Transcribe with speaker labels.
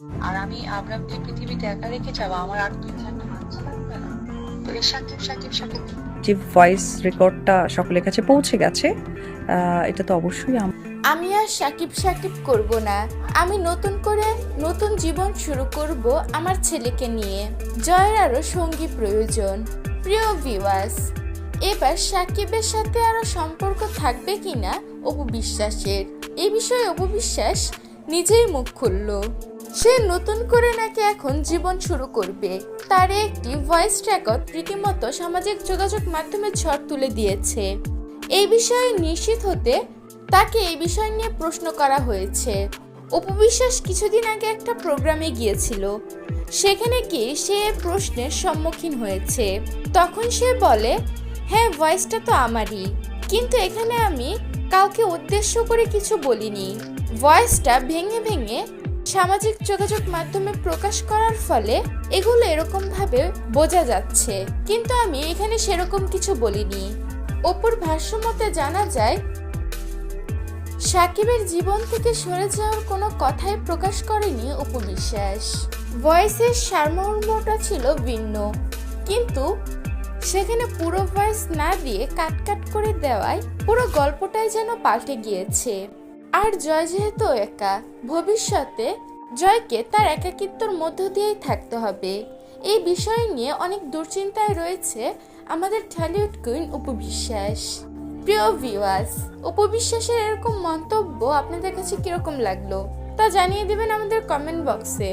Speaker 1: আর আমি আব্রামকে পৃথিবীতে একা রেখে যাব আমার আর দুই চারটা বাচ্চা লাগবে না। তো এই সাকিব সাকিব সাকিব।
Speaker 2: যে ভয়েস রেকর্ডটা সকলের কাছে পৌঁছে গেছে আহ, এটা তো অবশ্যই আমি
Speaker 3: আর সাকিব সাকিব করব না। আমি নতুন করে নতুন জীবন শুরু করব আমার ছেলেকে নিয়ে। জয়ের আরও সঙ্গী প্রয়োজন। প্রিয় ভিউয়ার্স এবার সাকিবের সাথে আরও সম্পর্ক থাকবে কিনা অপু বিশ্বাসের? এই বিষয়ে অপু বিশ্বাস নিজেই মুখ খুলল। সে নতুন করে নাকি এখন জীবন শুরু করবে। তার একটি ভয়েস রেকর্ড রীতিমতো সামাজিক যোগাযোগ মাধ্যমে ঝড় তুলে দিয়েছে। এই বিষয়ে নিশ্চিত হতে তাকে এই বিষয় নিয়ে প্রশ্ন করা হয়েছে। উপবিশ্বাস কিছুদিন আগে একটা প্রোগ্রামে গিয়েছিল। সেখানে কি সে প্রশ্নের সম্মুখীন হয়েছে। তখন সে বলে হ্যাঁ ভয়েসটা তো আমারই। কিন্তু এখানে আমি কাউকে উদ্দেশ্য করে কিছু বলিনি। ভয়েসটা ভেঙে ভেঙে সামাজিক যোগাযোগ মাধ্যমে প্রকাশ করার ফলে এগুলো এরকম ভাবে বোঝা যাচ্ছে। কিন্তু আমি এখানে সেরকম কিছু বলিনি। অপুর ভাষ্যমতে জানা যায়, সাকিবের জীবন থেকে সরে যাওয়ার কোনো কথাই প্রকাশ করেনি অপু বিশ্বাস ভয়েসের সারমর্মটা ছিল ভিন্ন। কিন্তু সেখানে পুরো ভয়েস না দিয়ে কাট কাট করে দেওয়ায় পুরো গল্পটাই যেন পাল্টে গিয়েছে। আর জয় যেহেতু একা, ভবিষ্যতে জয়কে তার একাকিত্বর মধ্য দিয়েই থাকতে হবে। এই বিষয় নিয়ে অনেক দুশ্চিন্তায় রয়েছে আমাদের ঢালিউড কুইন উপবিশ্বাস। প্রিয় ভিউয়ার্স, উপবিশ্বাসের এরকম মন্তব্য আপনাদের কাছে কীরকম লাগল তা জানিয়ে দেবেন আমাদের কমেন্ট বক্সে।